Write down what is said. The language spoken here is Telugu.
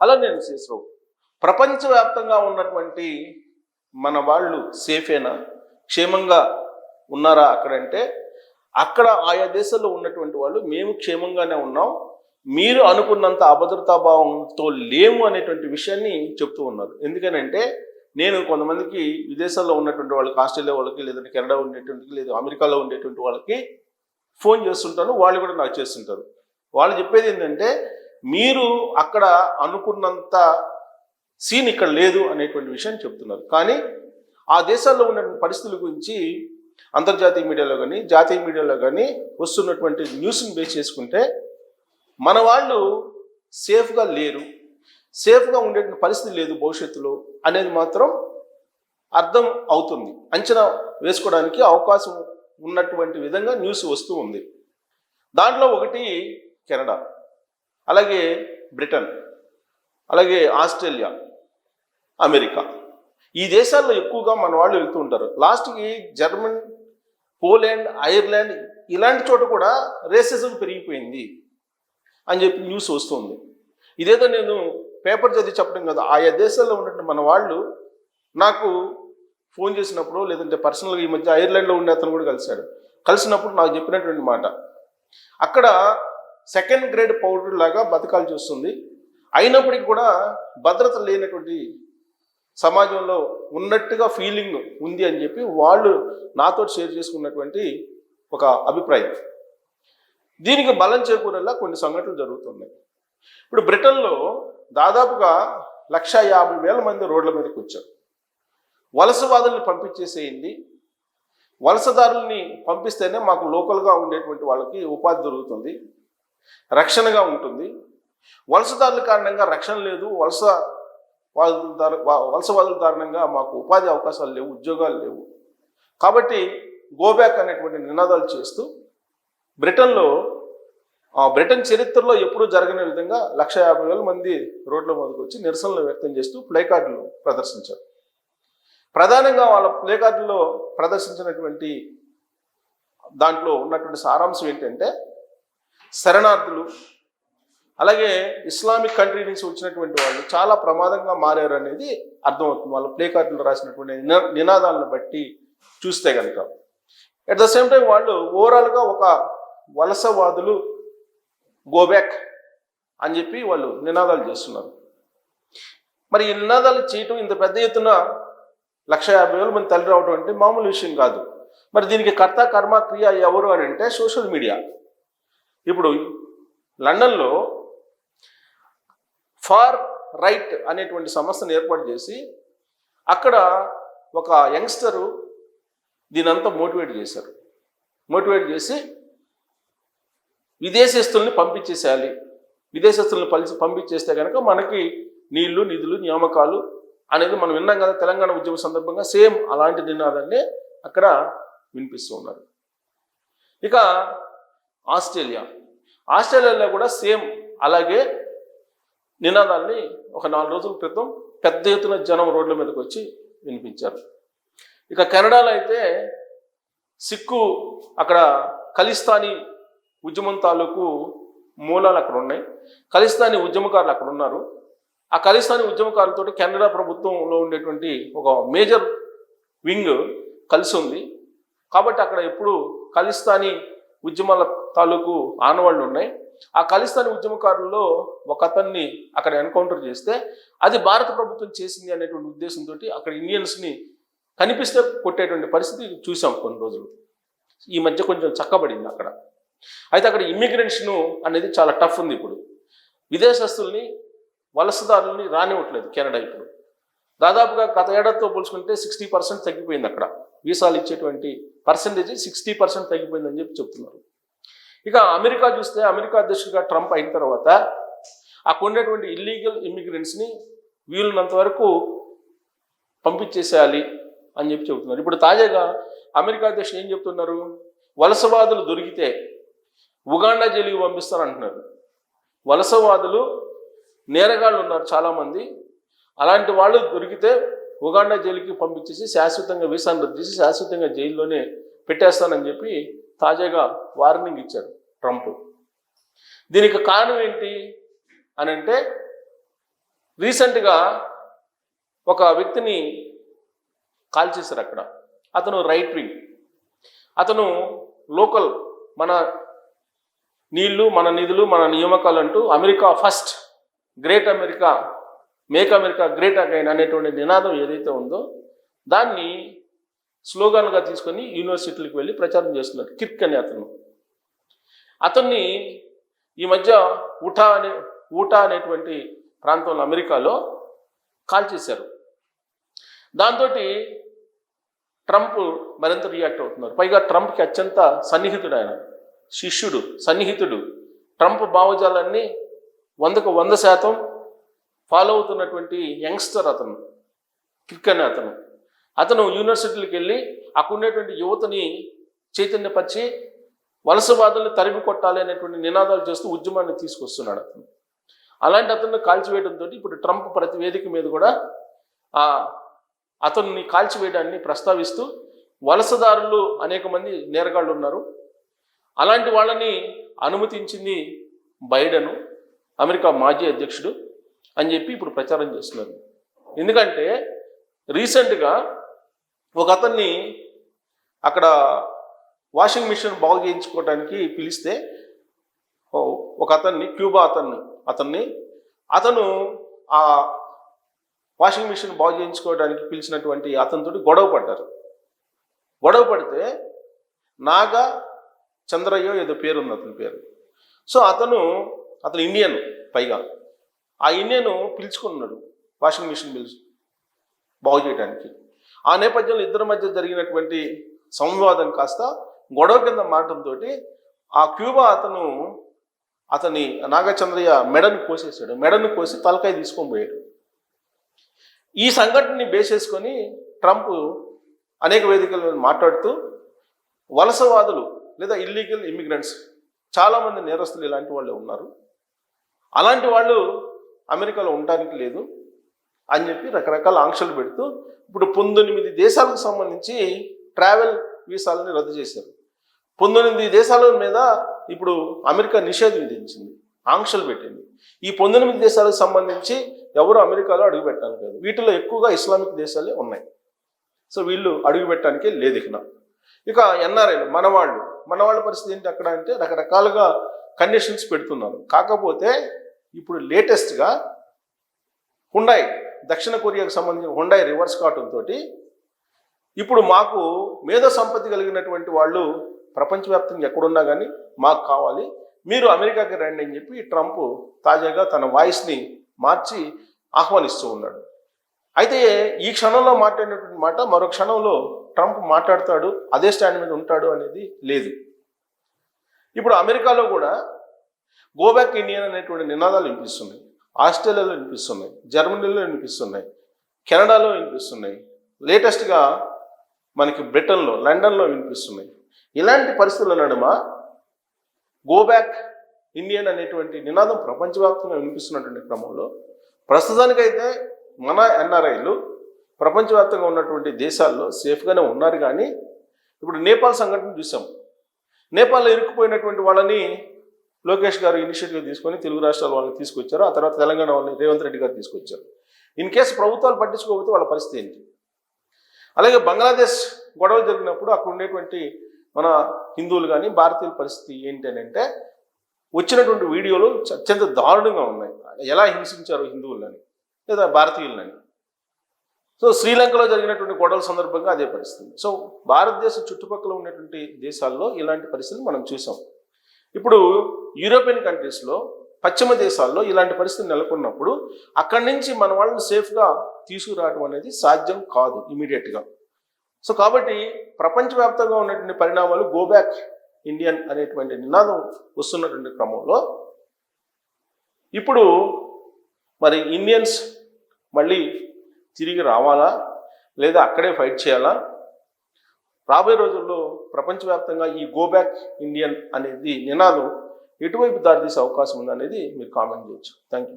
అలా నేను శేషరావు ప్రపంచవ్యాప్తంగా ఉన్నటువంటి మన వాళ్ళు సేఫేనా? క్షేమంగా ఉన్నారా అక్కడంటే అక్కడ ఆయా దేశాల్లో ఉన్నటువంటి వాళ్ళు మేము క్షేమంగానే ఉన్నాం మీరు అనుకున్నంత అభద్రతా భావంతో లేము అనేటువంటి విషయాన్ని చెప్తూ ఉన్నారు. ఎందుకనంటే నేను కొంతమందికి విదేశాల్లో ఉన్నటువంటి వాళ్ళకి ఆస్ట్రేలియా వాళ్ళకి లేదంటే కెనడా ఉండేటువంటి లేదా అమెరికాలో ఉండేటువంటి వాళ్ళకి ఫోన్ చేస్తుంటాను వాళ్ళు కూడా నాకు చేస్తుంటారు. వాళ్ళు చెప్పేది ఏంటంటే మీరు అక్కడ అనుకున్నంత సీన్ ఇక్కడ లేదు అనేటువంటి విషయాన్ని చెప్తున్నారు. కానీ ఆ దేశాల్లో ఉన్న పరిస్థితుల గురించి అంతర్జాతీయ మీడియాలో కానీ జాతీయ మీడియాలో కానీ వస్తున్నటువంటి న్యూస్ని బేస్ చేసుకుంటే మన వాళ్ళు సేఫ్గా లేరు. సేఫ్గా ఉండే పరిస్థితి లేదు భవిష్యత్తులో అనేది మాత్రం అర్థం అవుతుంది. అంచనా వేసుకోవడానికి అవకాశం ఉన్నటువంటి విధంగా న్యూస్ వస్తూ ఉంది. దాంట్లో ఒకటి కెనడా. అలాగే బ్రిటన్ అలాగే ఆస్ట్రేలియా అమెరికా. ఈ దేశాల్లో ఎక్కువగా మన వాళ్ళు వెళ్తూ ఉంటారు. లాస్ట్కి జర్మన్ పోలాండ్ ఐర్లాండ్ ఇలాంటి చోట కూడా రేసిజం పెరిగిపోయింది అని చెప్పి న్యూస్ వస్తుంది. ఇదేదో నేను పేపర్ చదివి చెప్పడం కదా. ఆయా దేశాల్లో ఉన్నటువంటి మన వాళ్ళు నాకు ఫోన్ చేసినప్పుడు లేదంటే పర్సనల్గా ఈ మధ్య ఐర్లాండ్లో ఉండే అతను కూడా కలిశాడు. కలిసినప్పుడు నాకు చెప్పినటువంటి మాట. అక్కడ సెకండ్ గ్రేడ్ పౌడర్ లాగా బతకాలు చూస్తుంది అయినప్పటికీ కూడా భద్రత లేనటువంటి సమాజంలో ఉన్నట్టుగా ఫీలింగ్ ఉంది అని చెప్పి వాళ్ళు నాతో షేర్ చేసుకున్నటువంటి ఒక అభిప్రాయం. దీనికి బలం చేకూరేలా కొన్ని సంఘటనలు జరుగుతున్నాయి. ఇప్పుడు బ్రిటన్లో దాదాపుగా లక్ష యాభై వేల మంది రోడ్ల మీదకి వచ్చారు. వలసవాదుల్ని పంపించేసేయండి. వలసదారుల్ని పంపిస్తేనే మాకు లోకల్గా ఉండేటువంటి వాళ్ళకి ఉపాధి దొరుకుతుంది. రక్షణగా ఉంటుంది. వలసదారుల కారణంగా రక్షణ లేదు. వలస వాదుల వలస వా- వలసవాదుల కారణంగా మాకు ఉపాధి అవకాశాలు లేవు ఉద్యోగాలు లేవు. కాబట్టి గోబ్యాక్ అనేటువంటి నినాదాలు చేస్తూ బ్రిటన్లో బ్రిటన్ చరిత్రలో ఎప్పుడూ జరగని విధంగా లక్ష యాభై వేల మంది రోడ్ల మీదకి వచ్చి నిరసనలు వ్యక్తం చేస్తూ ప్లేకార్డులు ప్రదర్శించారు. ప్రధానంగా వాళ్ళ ప్లేకార్డులో ప్రదర్శించినటువంటి దాంట్లో ఉన్నటువంటి సారాంశం ఏంటంటే శరణార్థులు. అలాగే ఇస్లామిక్ కంట్రీ నుంచి వచ్చినటువంటి వాళ్ళు చాలా ప్రమాదంగా మారారు అనేది అర్థమవుతుంది. వాళ్ళ ప్లే కార్డులు రాసినటువంటి నినా- నినాదాలను బట్టి చూస్తే కనుక అట్ ద సేమ్ టైం వాళ్ళు ఓవరాల్గా ఒక వలసవాదులు గోబ్యాక్ అని చెప్పి వాళ్ళు నినాదాలు చేస్తున్నారు. మరి ఈ నినాదాలు చేయటం ఇంత పెద్ద ఎత్తున లక్ష యాభై వేలు మంది తల్లి రావడం అంటే మామూలు విషయం కాదు. మరి దీనికి కర్త కర్మ క్రియ ఎవరు అని అంటే సోషల్ మీడియా. ఇప్పుడు లండన్లో ఫార్ రైట్ అనేటువంటి సంస్థను ఏర్పాటు చేసి అక్కడ ఒక యంగ్స్టరు దీనంతా మోటివేట్ చేశారు. మోటివేట్ చేసి విదేశస్తుల్ని పంపించేసేయాలి. విదేశస్తుల్ని పలిసి పంపించేస్తే కనుక మనకి నీళ్ళు నిధులు నియామకాలు అనేది మనం విన్నాం కదా తెలంగాణ ఉద్యమ సందర్భంగా సేమ్ అలాంటి నినాదాన్ని అక్కడ వినిపిస్తూ ఉన్నారు. ఇక ఆస్ట్రేలియా. ఆస్ట్రేలియాలో కూడా సేమ్ అలాగే నినాదాన్ని ఒక నాలుగు రోజుల క్రితం పెద్ద ఎత్తున జనం రోడ్ల మీదకి వచ్చి వినిపించారు. ఇక కెనడాలో అయితే సిక్కు అక్కడ ఖలిస్తానీ ఉద్యమం తాలూకు మూలాలు అక్కడ ఉన్నాయి. ఖలిస్తానీ ఉద్యమకారులు అక్కడ ఉన్నారు. ఆ ఖలిస్తానీ ఉద్యమకారులతో కెనడా ప్రభుత్వంలో ఉండేటువంటి ఒక మేజర్ వింగ్ కలిసి ఉంది. కాబట్టి అక్కడ ఎప్పుడు ఖలిస్తానీ ఉద్యమాల తాలూకు ఆనవాళ్ళు ఉన్నాయి. ఆ ఖలిస్తాన్ ఉద్యమకారుల్లో ఒక అతన్ని అక్కడ ఎన్కౌంటర్ చేస్తే అది భారత ప్రభుత్వం చేసింది అనేటువంటి ఉద్దేశంతో అక్కడ ఇండియన్స్ని కనిపిస్తే కొట్టేటువంటి పరిస్థితి చూసాం కొన్ని రోజులు. ఈ మధ్య కొంచెం చక్కబడింది అక్కడ. అయితే అక్కడ ఇమ్మిగ్రెన్షన్ అనేది చాలా టఫ్ ఉంది ఇప్పుడు. విదేశస్తుల్ని వలసదారుల్ని రానివ్వట్లేదు కెనడా ఇప్పుడు. దాదాపుగా గత ఏడాదితో పోల్చుకుంటే సిక్స్టీ పర్సెంట్ తగ్గిపోయింది అక్కడ. వీసాలు ఇచ్చేటువంటి పర్సెంటేజ్ సిక్స్టీ పర్సెంట్ తగ్గిపోయిందని చెప్పి చెప్తున్నారు. ఇక అమెరికా చూస్తే అమెరికా అధ్యక్షుడిగా ట్రంప్ అయిన తర్వాత అక్కడ ఉండేటువంటి ఇల్లీగల్ ఇమ్మిగ్రెంట్స్ని వీలున్నంత వరకు పంపించేసేయాలి అని చెప్పి చెబుతున్నారు. ఇప్పుడు తాజాగా అమెరికా అధ్యక్షుడు ఏం చెప్తున్నారు? వలసవాదులు దొరికితే ఉగాండా జైలుకి పంపిస్తారంటున్నారు. వలసవాదులు నేరగాళ్ళు ఉన్నారు చాలామంది. అలాంటి వాళ్ళు దొరికితే ఉగాండా జైలుకి పంపించేసి శాశ్వతంగా వీసాను రద్దు చేసి శాశ్వతంగా జైల్లోనే పెట్టేస్తానని చెప్పి తాజాగా వార్నింగ్ ఇచ్చారు. ట్రంప్. దీనికి కారణం ఏంటి అని అంటే రీసెంట్గా ఒక వ్యక్తిని కాల్ చేశారు అక్కడ. అతను రైట్ వింగ్. అతను లోకల్ మన నీళ్ళు మన నిధులు మన నియామకాలు అంటూ America first great America make America great again అనేటువంటి నినాదం ఏదైతే ఉందో దాన్ని స్లోగాన్గా తీసుకొని యూనివర్సిటీలకు వెళ్ళి ప్రచారం చేస్తున్నారు కిర్క్ అనే అతను. అతన్ని ఈ మధ్య ఉటా అనే ఊటా అనేటువంటి ప్రాంతంలో అమెరికాలో కాల్ చేశారు. దాంతో ట్రంప్ మరింత రియాక్ట్ అవుతున్నారు. పైగా ట్రంప్కి అత్యంత సన్నిహితుడు ఆయన. శిష్యుడు సన్నిహితుడు. ట్రంప్ భావజాలన్నీ వందకు వంద శాతం ఫాలో అవుతున్నటువంటి యంగ్స్టర్ అతను క్రికెట్ అతను. అతను యూనివర్సిటీలకు వెళ్ళి అక్కడ ఉన్నటువంటి యువతని చైతన్యపరిచి వలసవాదుల్ని తరిమి కొట్టాలి అనేటువంటి నినాదాలు చేస్తూ ఉద్యమాన్ని తీసుకొస్తున్నాడు అతను. అలాంటి అతన్ని కాల్చివేయడంతో ఇప్పుడు ట్రంప్ ప్రతి వేదిక మీద కూడా ఆ అతన్ని కాల్చివేయడాన్ని ప్రస్తావిస్తూ వలసదారులు అనేక మంది నేరగాళ్ళు ఉన్నారు. అలాంటి వాళ్ళని అనుమతించింది బైడెను అమెరికా మాజీ అధ్యక్షుడు అని చెప్పి ఇప్పుడు ప్రచారం చేస్తున్నారు. ఎందుకంటే రీసెంట్గా ఒక అతన్ని అక్కడ వాషింగ్ మిషన్ బాగు చేయించుకోవడానికి పిలిస్తే ఒక అతన్ని క్యూబా అతన్ని అతన్ని అతను ఆ వాషింగ్ మిషన్ బాగు చేయించుకోవడానికి పిలిచినటువంటి అతనితోటి గొడవ పడ్డారు. గొడవ పడితే నాగా చంద్రయ్యో ఏదో పేరు ఉంది అతని పేరు. సో అతను అతను ఇండియన్ పైగా. ఆ ఇండియన్ పిలుచుకున్నాడు వాషింగ్ మిషన్ పిలుచు బాగు చేయడానికి ఆ నేపథ్యంలో ఇద్దరి మధ్య జరిగినటువంటి సంవాదం కాస్త గొడవ కింద మారటంతో ఆ క్యూబా అతను అతని నాగచంద్రయ్య మెడను కోసేసాడు మెడను కోసి తలకాయ తీసుకొని పోయాడు. ఈ సంఘటనని బేస్ చేసుకొని ట్రంప్ అనేక వేదికల మీద మాట్లాడుతూ వలసవాదులు లేదా ఇల్లీగల్ ఇమిగ్రెంట్స్ చాలామంది నేరస్తులు ఇలాంటి వాళ్ళే ఉన్నారు. అలాంటి వాళ్ళు అమెరికాలో ఉండటానికి లేదు అని చెప్పి రకరకాల ఆంక్షలు పెడుతూ ఇప్పుడు పంతొమ్మిది దేశాలకు సంబంధించి ట్రావెల్ వీసాలని రద్దు చేశారు. పంతొమ్మిది దేశాల మీద ఇప్పుడు అమెరికా నిషేధం విధించింది ఆంక్షలు పెట్టింది. ఈ పంతొమ్మిది దేశాలకు సంబంధించి ఎవరు అమెరికాలో అడుగు పెట్టడానికి లేదు వీటిలో ఎక్కువగా ఇస్లామిక్ దేశాలే ఉన్నాయి. సో వీళ్ళు అడుగు పెట్టడానికి లేదు ఇక్కడ ఇక ఎన్ఆర్ఐలు మనవాళ్ళు మనవాళ్ళ పరిస్థితి ఏంటి అక్కడ అంటే రకరకాలుగా కండిషన్స్ పెడుతున్నారు. కాకపోతే ఇప్పుడు లేటెస్ట్గా హుండాయ్ దక్షిణ కొరియాకు సంబంధించిన హుండాయ్ రివర్స్ కాటన్ తోటి ఇప్పుడు మాకు మేధో సంపత్తి కలిగినటువంటి వాళ్ళు ప్రపంచవ్యాప్తంగా ఎక్కడున్నా కానీ మాకు కావాలి. మీరు అమెరికాకి రండి అని చెప్పి ట్రంప్ తాజాగా తన వాయిస్ని మార్చి ఆహ్వానిస్తూ ఉన్నాడు. అయితే ఈ క్షణంలో మాట్లాడినటువంటి మాట మరో క్షణంలో ట్రంప్ మాట్లాడతాడు అదే స్టాండ్ మీద ఉంటాడు అనేది లేదు. ఇప్పుడు అమెరికాలో కూడా గో బ్యాక్ ఇండియన్ అనేటువంటి నినాదాలు వినిపిస్తున్నాయి. ఆస్ట్రేలియాలో వినిపిస్తున్నాయి. జర్మనీలో వినిపిస్తున్నాయి. కెనడాలో వినిపిస్తున్నాయి. లేటెస్ట్గా మనకి బ్రిటన్లో లండన్లో వినిపిస్తున్నాయి. ఇలాంటి పరిస్థితుల నడుమ? గో బ్యాక్ ఇండియన్ అనేటువంటి నినాదం ప్రపంచవ్యాప్తంగా వినిపిస్తున్నటువంటి క్రమంలో ప్రస్తుతానికైతే మన ఎన్ఆర్ఐలు ప్రపంచవ్యాప్తంగా ఉన్నటువంటి దేశాల్లో సేఫ్గానే ఉన్నారు కానీ ఇప్పుడు నేపాల్ సంఘటన చూసాం. నేపాల్లో ఇరుక్కుపోయినటువంటి వాళ్ళని లోకేష్ గారు ఇనిషియేటివ్ తీసుకొని తెలుగు రాష్ట్రాల వాళ్ళని తీసుకొచ్చారు. ఆ తర్వాత తెలంగాణ వాళ్ళని రేవంత్ రెడ్డి గారు తీసుకొచ్చారు. ఇన్ కేసు ప్రభుత్వాలు పట్టించుకోకపోతే వాళ్ళ పరిస్థితి ఏంటి? అలాగే బంగ్లాదేశ్ గొడవలు జరిగినప్పుడు అక్కడ ఉండేటువంటి మన హిందువులు కానీ భారతీయుల పరిస్థితి ఏంటి అని అంటే వచ్చినటువంటి వీడియోలు అత్యంత దారుణంగా ఉన్నాయి. ఎలా హింసించారు హిందువులని లేదా భారతీయులని? సో శ్రీలంకలో జరిగినటువంటి గొడవల సందర్భంగా అదే పరిస్థితి. సో భారతదేశ చుట్టుపక్కల ఉన్నటువంటి దేశాల్లో ఇలాంటి పరిస్థితులు మనం చూసాం. ఇప్పుడు యూరోపియన్ కంట్రీస్లో పశ్చిమ దేశాల్లో ఇలాంటి పరిస్థితి నెలకొన్నప్పుడు అక్కడి నుంచి మన వాళ్ళని సేఫ్గా తీసుకురావడం అనేది సాధ్యం కాదు ఇమీడియట్గా. సో కాబట్టి ప్రపంచవ్యాప్తంగా ఉన్నటువంటి పరిణామాలు గో బ్యాక్ ఇండియన్ అనేటువంటి నినాదం వస్తున్నటువంటి క్రమంలో. ఇప్పుడు మరి ఇండియన్స్ మళ్ళీ తిరిగి రావాలా? లేదా అక్కడే ఫైట్ చేయాలా? రాబోయే రోజుల్లో ప్రపంచవ్యాప్తంగా ఈ గో బ్యాక్ ఇండియన్ అనేది నినాదం ఎటువైపు దారితీసే అవకాశం ఉందనేది మీరు కామెంట్ చేయొచ్చు. Thank you